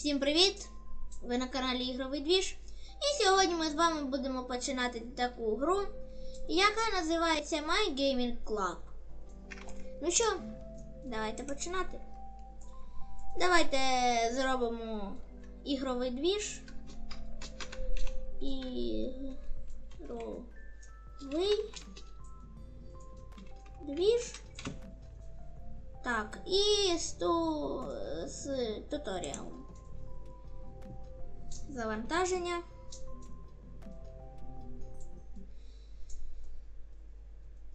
Всім привіт! Ви на каналі Ігровий Двіж. І сьогодні ми з вами будемо починати таку гру, яка називається My Gaming Club. Ну що, давайте починати. Давайте зробимо ігровий двіж. Ігровий двіж. Так, і сту з туторіалом. Завантаження.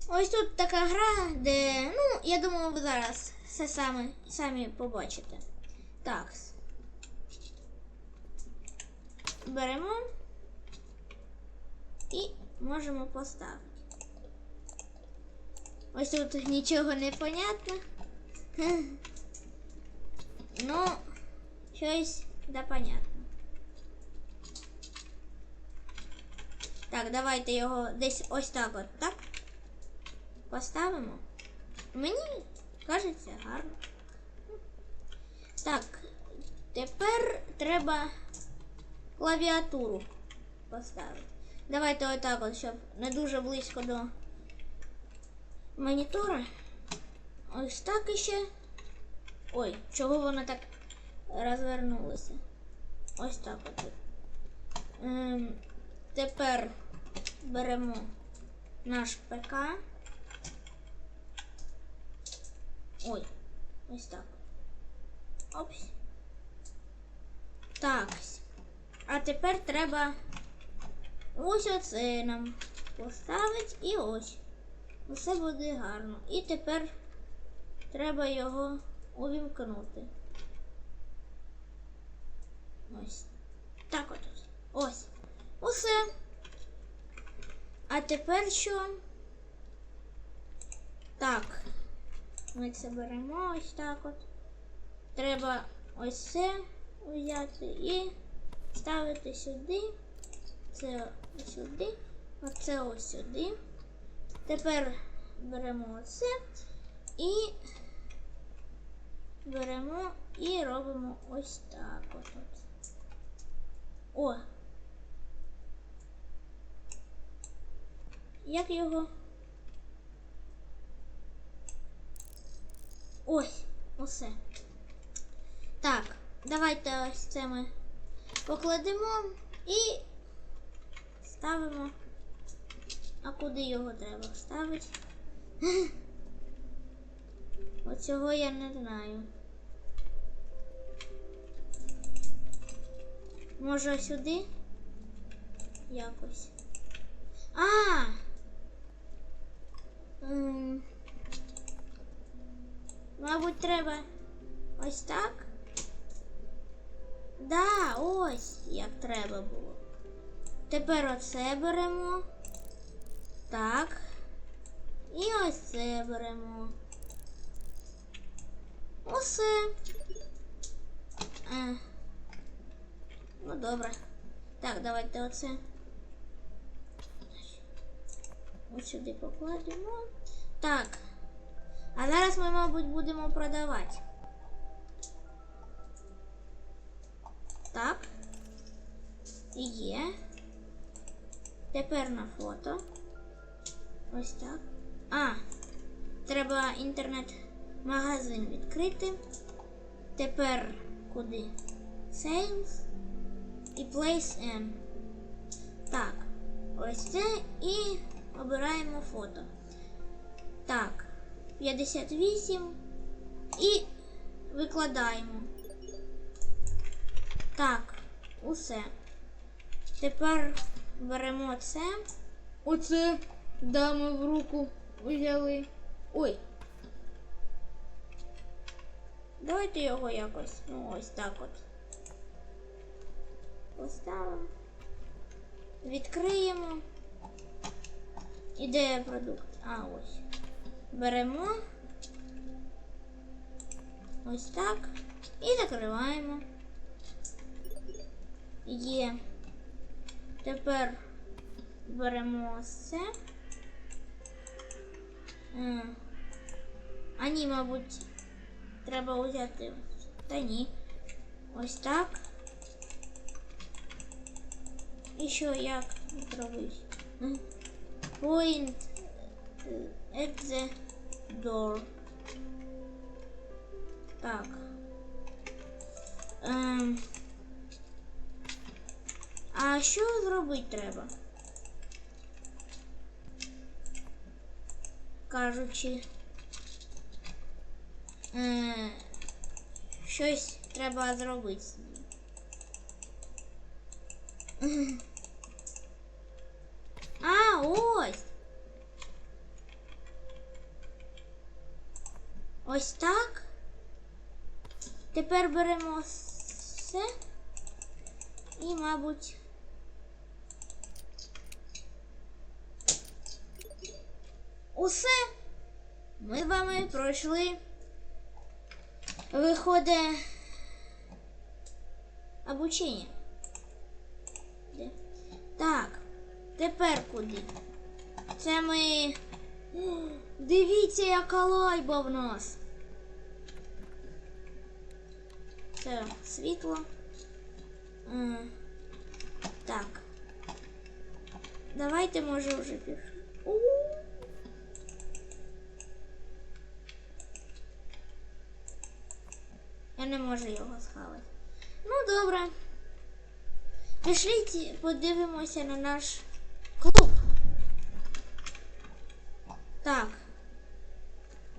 Ось тут така гра, де, ну, я думаю, ви зараз все саме, самі побачите. Так. Беремо і можемо поставити. Ось тут нічого не понятно. Ну, щось да понятно. Так, давайте його десь ось так от, так? Поставимо. Мені кажеться гарно. Так, тепер треба клавіатуру поставити. Давайте отак от, щоб не дуже близько до монітора. Ось так іще. Ой, чого воно так розвернулося? Ось так от. Ем, тепер беремо наш ПК. Ой, ось так. Опс. Так. А тепер треба ось оце нам поставити і ось. Усе буде гарно. І тепер треба його увімкнути. Ось. Так от. Ось. Усе. А тепер що? Так. Ми це беремо ось так от. Треба ось це взяти і ставити сюди. Це ось сюди. Оце ось сюди. Тепер беремо оце і беремо і робимо ось так от. О! Як його? Ось, усе. Так, давайте ось це ми покладемо і ставимо. А куди його треба ставити? Оцього я не знаю. Може сюди? Якось. А! Мабуть, треба ось так? Да, ось як треба було. Тепер оце беремо. Так. І ось це беремо. Усе. Е. Ну добре. Так, давайте оце. Ось сюди покладемо. Так. А зараз ми, мабуть, будемо продавати. Так. Є. Тепер на фото. Ось так. А, треба інтернет-магазин відкрити. Тепер куди? Sales і Place M. Так, ось це і обираємо фото. Так, 58 і викладаємо. Так, усе. Тепер беремо це. Оце дами в руку взяли. Ой. Давайте його якось. Ну, ось так от. Поставимо. Відкриємо. І де продукт? А, ось. Беремо. Ось так. І закриваємо. Є. Тепер беремо це. А ні, мабуть, треба взяти. Та ні. Ось так. І що як зробити? Point at the door. Так. Ем. А що зробити треба? Кажучи. Е, щось треба зробити. з ним. А, ось. Ось так. Тепер беремо все і, мабуть. Усе. Ми з вами пройшли. Виходить обучення. Де? Так, тепер куди? Це ми. Дивіться, яка лайба в нас. Це світло. Так. Давайте, може, вже пішли. Я не можу його схавати. Ну, добре. Пішліть, подивимося на наш клуб. Так.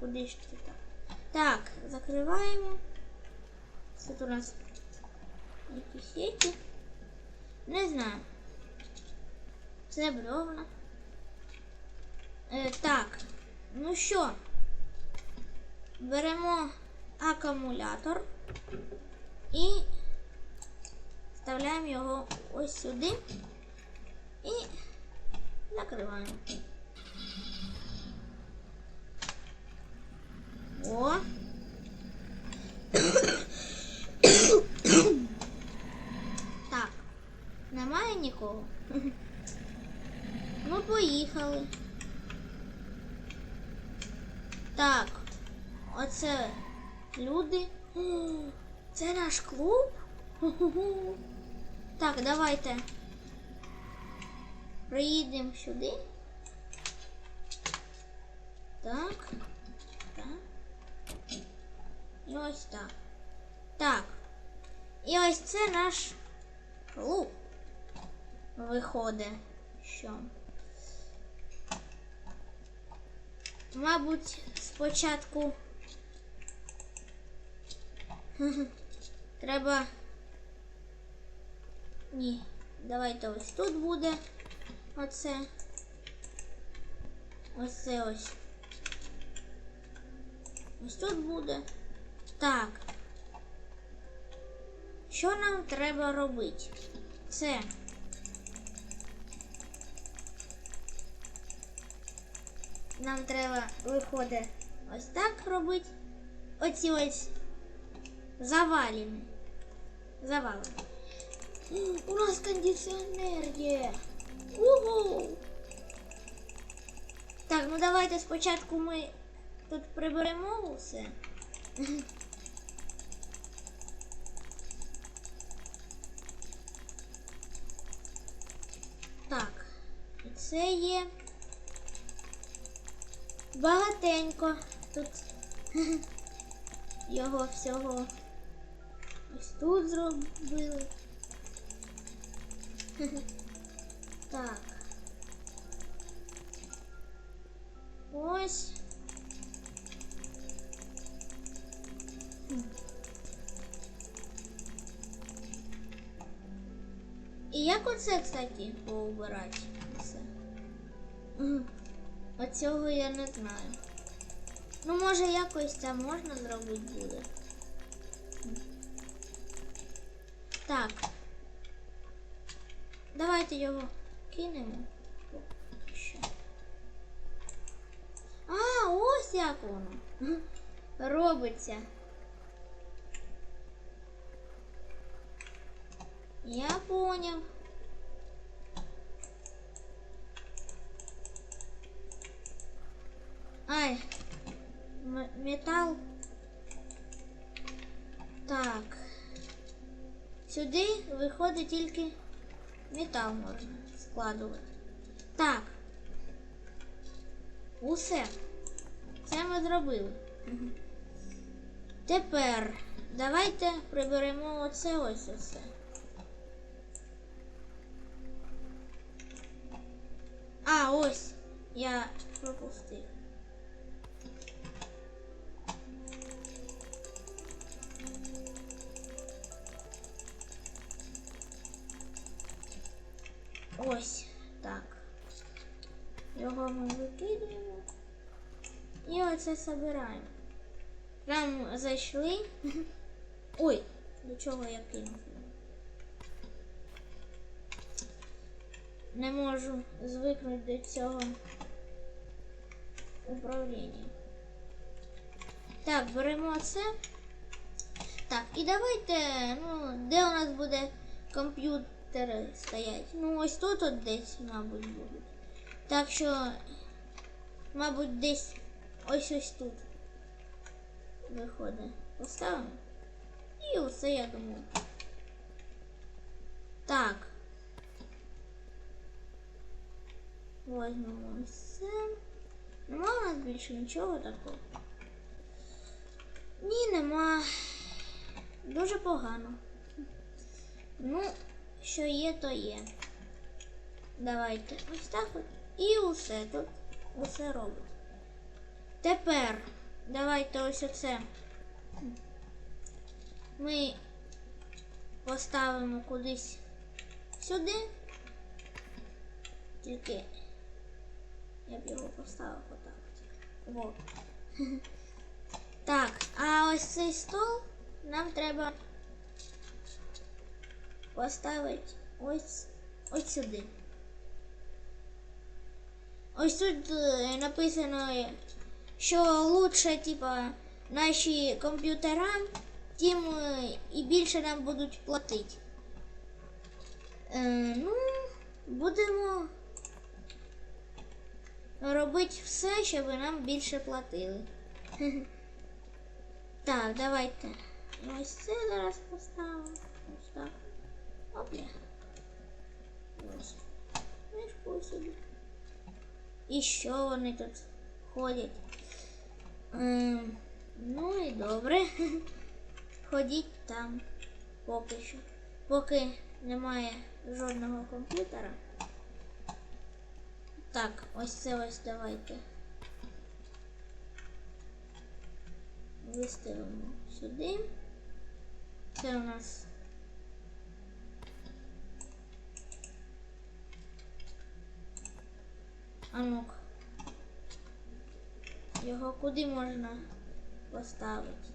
Куди ж ти так? Так, закриваємо. Тут у нас якісь сеті. Не знаю. Це бревна. Е, так. Ну що? Беремо акумулятор і вставляємо його ось сюди і закриваємо. О. Так, немає нікого. Ну, поїхали. Так, оце люди. Це наш клуб? Так, давайте приїдемо сюди. Так. Так. І ось так. Так. І ось це наш клуб. Виходить, що. Мабуть, спочатку треба. Ні, давайте ось тут буде оце. Ось це ось. Ось тут буде. Так. Що нам треба робити? Це. Нам треба виходить ось так робити. Оці ось завалені. Завалені. У нас кондиціонер є. Угу. Так, ну давайте спочатку ми тут приберемо усе. Так, це є багатенько тут його всього ось тут зробили. Так. Ось. І як оце, кстати, поубирати? Все. Оцього я не знаю. Ну, може, якось це можна зробити буде. Так. Давайте його кинемо. А, ось як воно. Робиться. Я понял. М- металл. Так. Сюди виходить тільки метал можна складувати. Так. Усе. Це ми зробили. Тепер давайте приберемо оце ось оце. А, ось. Я пропустив. Собираємо. Прям зайшли. Ой, до чого я кинув? Не можу звикнути до цього управління. Так, беремо це. Так, і давайте, ну, де у нас буде комп'ютери стоять? Ну, ось тут от десь, мабуть, будуть. Так що, мабуть, десь ось ось тут виходить. Поставимо. І усе, я думаю. Так. Возьмемо це. Нема у нас більше нічого такого. Ні, нема. Дуже погано. Ну, що є, то є. Давайте ось так от. І усе тут усе робить. Тепер давайте ось оце. Ми поставимо кудись сюди. Тільки я б його поставив отак. Так, а ось цей стол нам треба поставити ось, ось сюди. Ось тут е, написано, що лучше, типа, наші комп'ютера, тим е, і більше нам будуть платити. Е, ну, будемо робити все, щоб нам більше платили. Так, давайте. Ось це зараз поставимо. Ось так. Опля. Ось. Мішку собі. І що вони тут ходять? Ем, ну і добре. Ходіть там поки що. Поки немає жодного комп'ютера. Так, ось це ось давайте. Виставимо сюди. Це у нас. А ну-ка. Його куди можна поставити?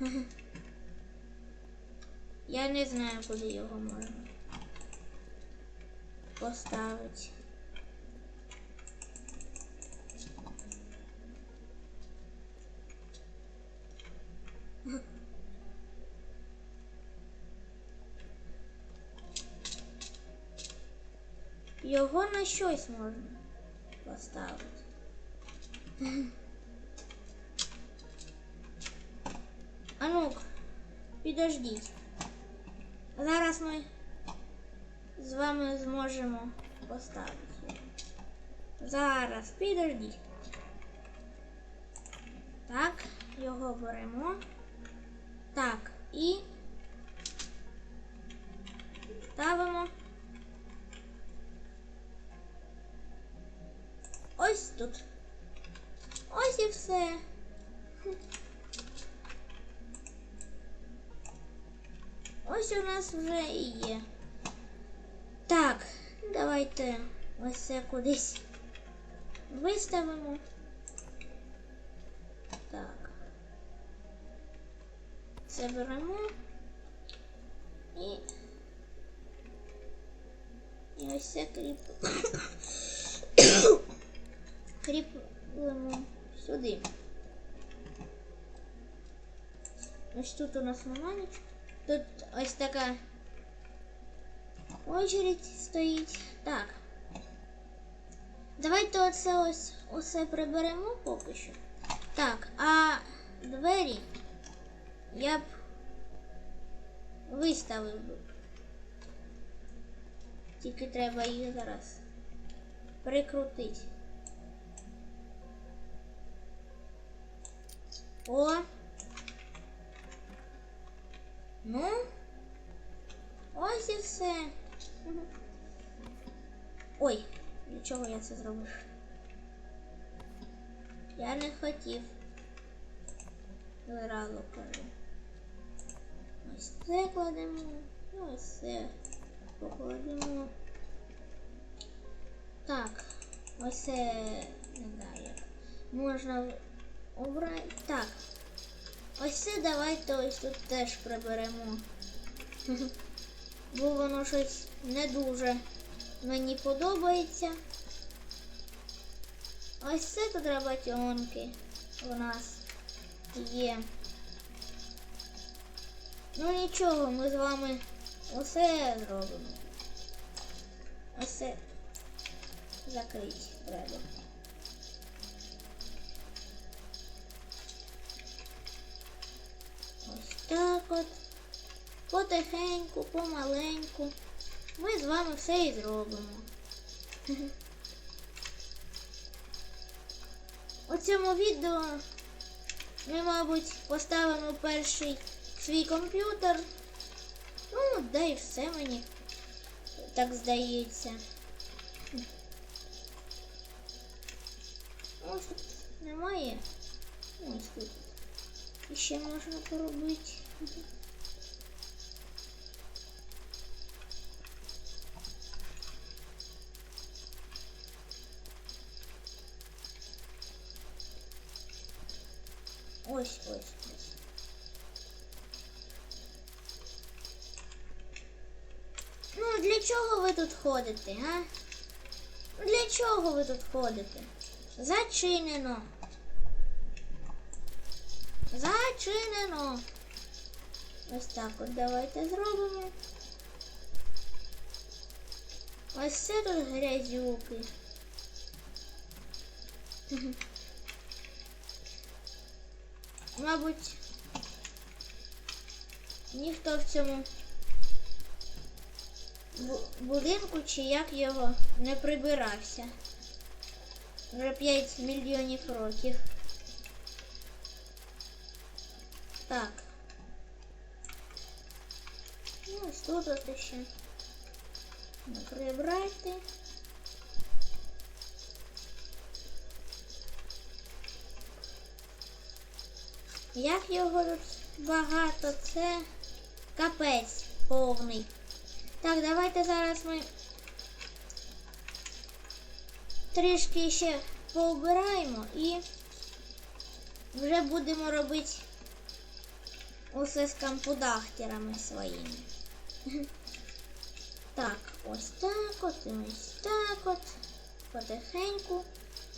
Я не знаю, куди його можна поставити. Його на щось можна поставити. А ну-ка, підождіть. Зараз ми з вами зможемо поставити. Зараз, підождіть. Так, його беремо. Так, і ставимо. Ось тут. Ось і все. Ось у нас вже і є. Так, давайте ось це кудись виставимо. Так. Це беремо і, і ось це кріпимо. Кріплемо сюди. Ось тут у нас нічого. Тут ось така очередь стоїть. Так. Давайте оце ось усе приберемо поки що. Так, а двері я б виставив би. Тільки треба їх зараз прикрутити. О. Ну. Ось і все. Ой, для чого я це зробив? Я не хотів. Зразу кажу. Ось це кладемо. Ось це покладемо. Так, ось це не знаю як. Можна обрати. Так. Ось це давайте ось тут теж приберемо. Бо воно щось не дуже мені подобається. Ось це тут роботенки у нас є. Ну нічого, ми з вами усе зробимо. Ось це закрити треба. Так от. Потихеньку, помаленьку. Ми з вами все і зробимо. У цьому відео ми, мабуть, поставимо перший свій комп'ютер. Ну, да і все мені так здається. Ось тут немає. Ось тут. І ще можна поробити. Ось, ось, ось. Ну, для чого ви тут ходите, а? Для чого ви тут ходите? Зачинено. Зачинено. Ось так от давайте зробимо. Ось це тут грязюки. Мабуть, ніхто в цьому будинку чи як його не прибирався. Вже 5 мільйонів років. Так. Ну, ось тут от ще. Прибрати. Як його тут багато, це капець повний. Так, давайте зараз ми трішки ще поубираємо і вже будемо робити усе з компудахтерами своїми. Так, ось так от і ось так от. Потихеньку,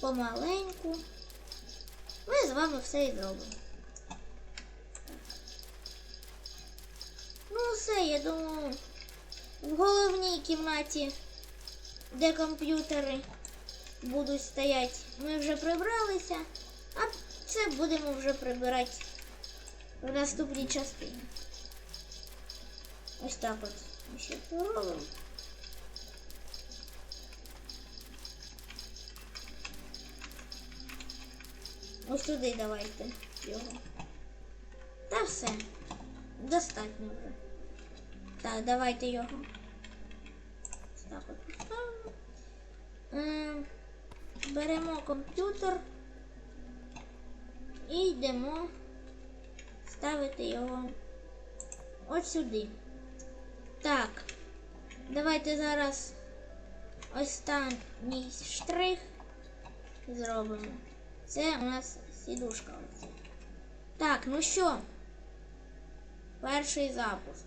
помаленьку. Ми з вами все і зробимо. Ну, все, я думаю, в головній кімнаті, де комп'ютери будуть стояти, ми вже прибралися, а це будемо вже прибирати в наступній частині. Ось так от ще поробимо. Ось туди давайте його. Та все. Достатньо вже. Так, давайте його. Ось так от поставимо. Ем, Беремо комп'ютер і йдемо ставити його от сюди. Так, давайте зараз останній штрих зробимо. Це у нас сідушка. Так, ну що? Перший запуск.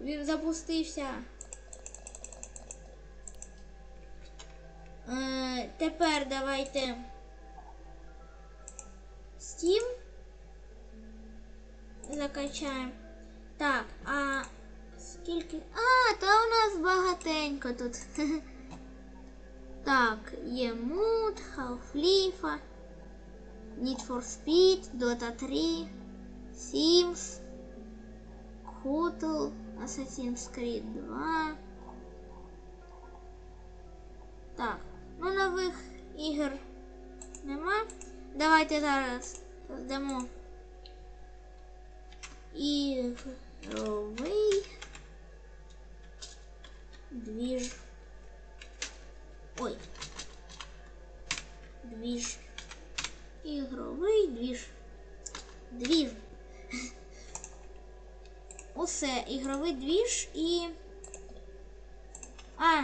Він запустився. Е, тепер давайте Steam закачаємо. Так, а скільки. А, та у нас багатенько тут. Так, є Mood, Half-Life, Need for Speed, Dota 3. Sims, Hotel, Assassin's Creed 2. Так, ну нових ігор нема. Давайте зараз здамо ігровий двіж. Ой. Двіж. Ігровий двіж. Двіж. Усе, ігровий двіж і. А,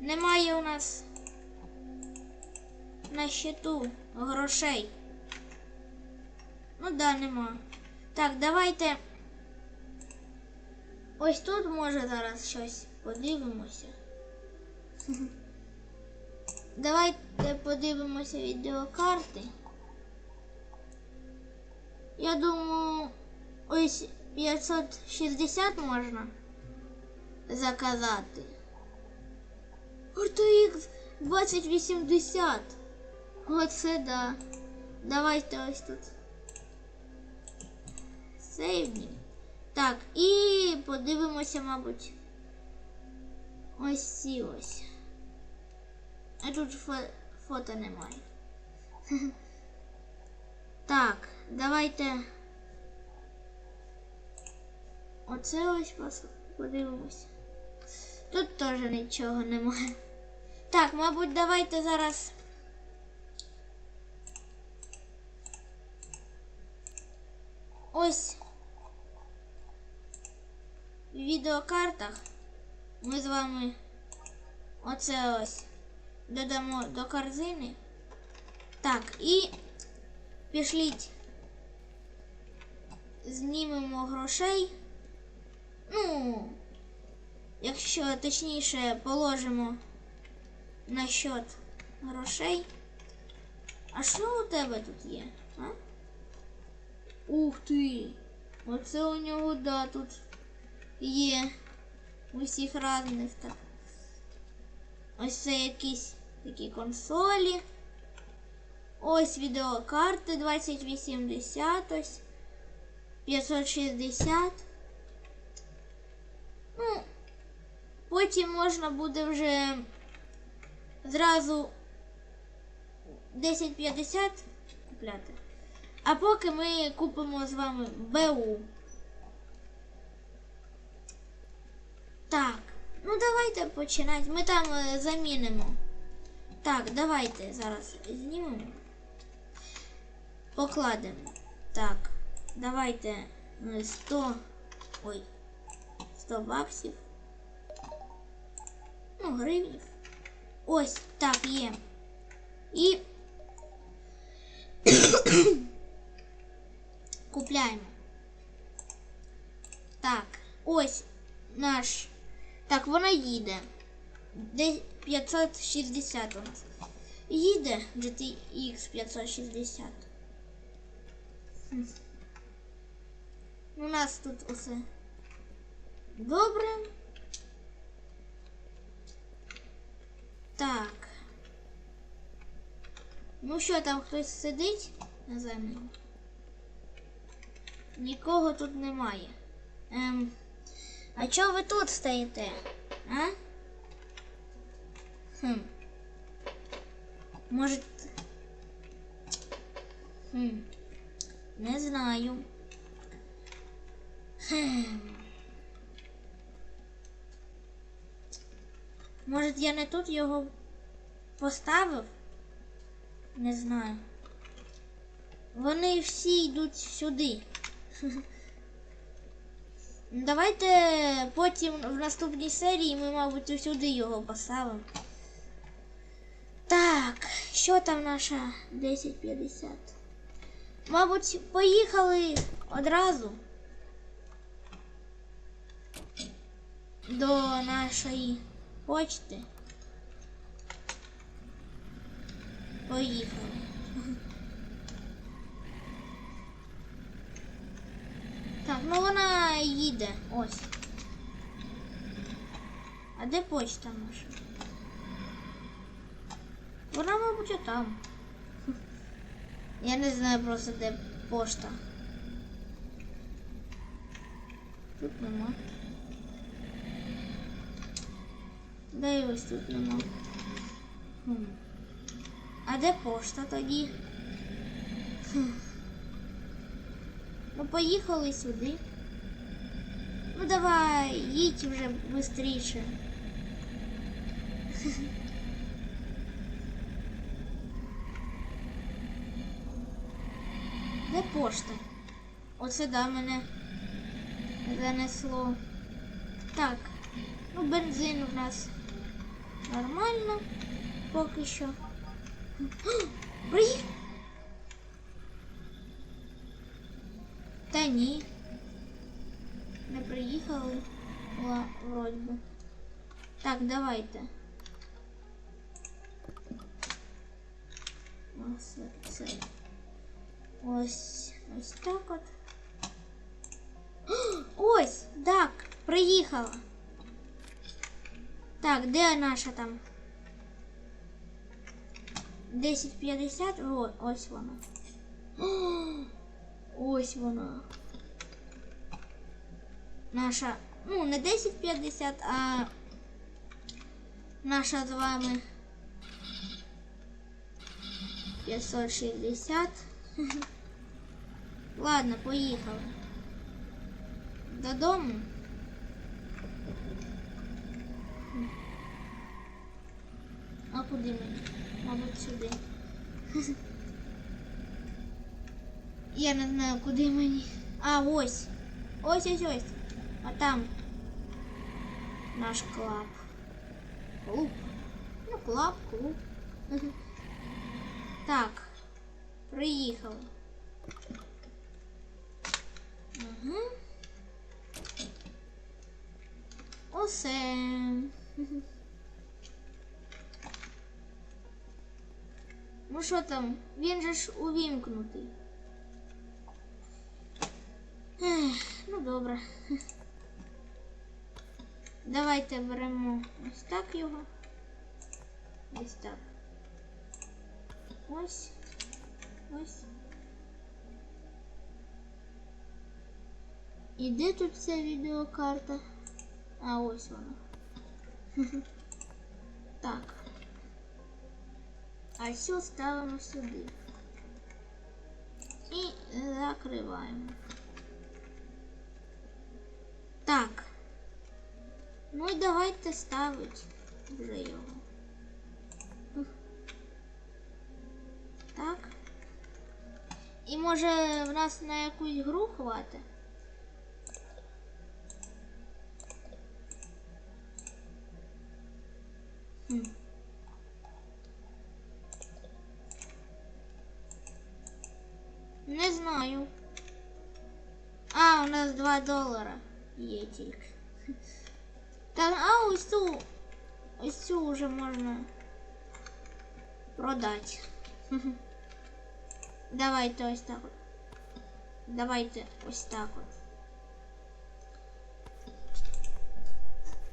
немає у нас на щиту грошей. Ну да, нема. Так, давайте. Ось тут може зараз щось подивимося. Давайте подивимося відеокарти. Я думаю, ось 560 можна заказати. RTX 2080. Оце да. Давайте ось тут. Сейвні. Так, і подивимося, мабуть. Ось ці ось. А тут фо- фото немає. Так, давайте. Оце ось подивимося. Тут теж нічого немає. Так, мабуть, давайте зараз. Ось відеокартах ми з вами оце ось додамо до корзини. Так, і пішліть. Знімемо грошей. Ну, якщо точніше положимо на счет грошей. А що у тебе тут є? А? Ух ти! Оце у нього, да, тут є усіх разних так. Ось це якісь такі консолі. Ось відеокарти 2080, ось 560. Ну, потім можна буде вже зразу 1050 купляти. А поки ми купимо з вами БУ. Так, ну давайте починати. Ми там е, замінимо. Так, давайте зараз знімемо. Покладемо. Так, давайте е, 100. Ой, 100 баксів. Ну, гривнів. Ось, так, є. І купляємо. Так, ось наш. Так, вона їде. Де 560 у нас. Їде GTX 560. Хм. У нас тут усе добре. Так. Ну що, там хтось сидить на землі? Нікого тут немає. Ем, а чого ви тут стоїте? А? Хм. Може. Хм. Не знаю. Хм. Може, я не тут його поставив? Не знаю. Вони всі йдуть сюди. Давайте потім в наступній серії ми, мабуть, сюди його поставимо. Так, що там наша 1050? Мабуть, поїхали одразу до нашої почти. Поїхали. Так, ну вона їде. Ось. А де почта наша? Вона, мабуть, отам. Я не знаю просто де пошта. тут нема. Да і ось тут нема. А де пошта тоді? Ну, поїхали сюди. Ну давай, їдь вже швидше. Де пошта? Оце да мене занесло. Так, ну бензин у нас нормально поки що. Приїхав. Та ні. Не приїхали. Ла, вроді би. Так, давайте. Ось це. Ось ось так от. Ось, так, приїхала. Так, де наша там? 1050, О, ось вона. Ось вона. Наша, ну, не 1050, а наша з вами 560. Ладно, поїхали. Додому. А куди мені? Мабуть, сюди. Я не знаю, куди мені. А, ось. Ось ось ось. А там наш клаб. Клуб. Ну, клаб, клуб. Так. Приїхали. Угу. Усе. Ну що там? Він же ж увімкнутий. Ну добре. Давайте беремо ось так його. Ось так. Ось. Ось. І де тут ця відеокарта? А ось вона. Так. А цю ставимо сюди. І закриваємо. Так. Ну і давайте ставити вже його. Так. І може в нас на якусь гру хватить? Не знаю. А, у нас 2 долара є тільки. Та, а ось цю, ось цю вже можна продати. Давайте ось так от. Давайте ось так от.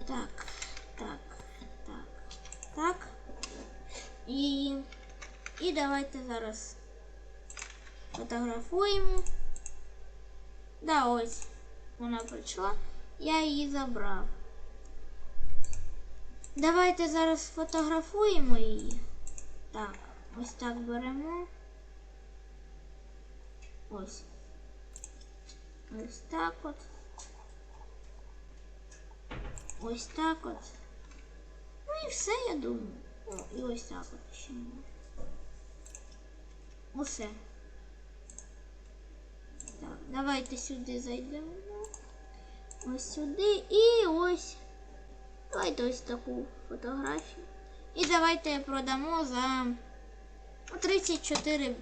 Так, так, так, так. І, і давайте зараз фотографуємо. Да, ось Вона прийшла. Я її забрав. Давайте зараз сфотографуємо її. Так, ось так беремо. Ось. Ось так от. Ось так от. Ну і все, я думаю. О, і ось так от ще можна. Усе. Так, давайте сюди зайдемо. Ось сюди і ось. Давайте ось таку фотографію. І давайте продамо за 34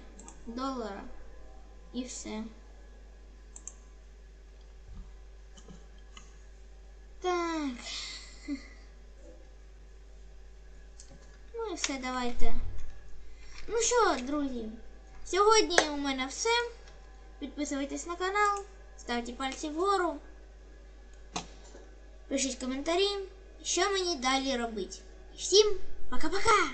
долара. І все. Так. Ну і все, давайте. Ну що, друзі, сьогодні у мене все. Підписуйтесь на канал, ставте пальці вгору. Пишіть коментарі, що мені далі робити. Всім пока-пока!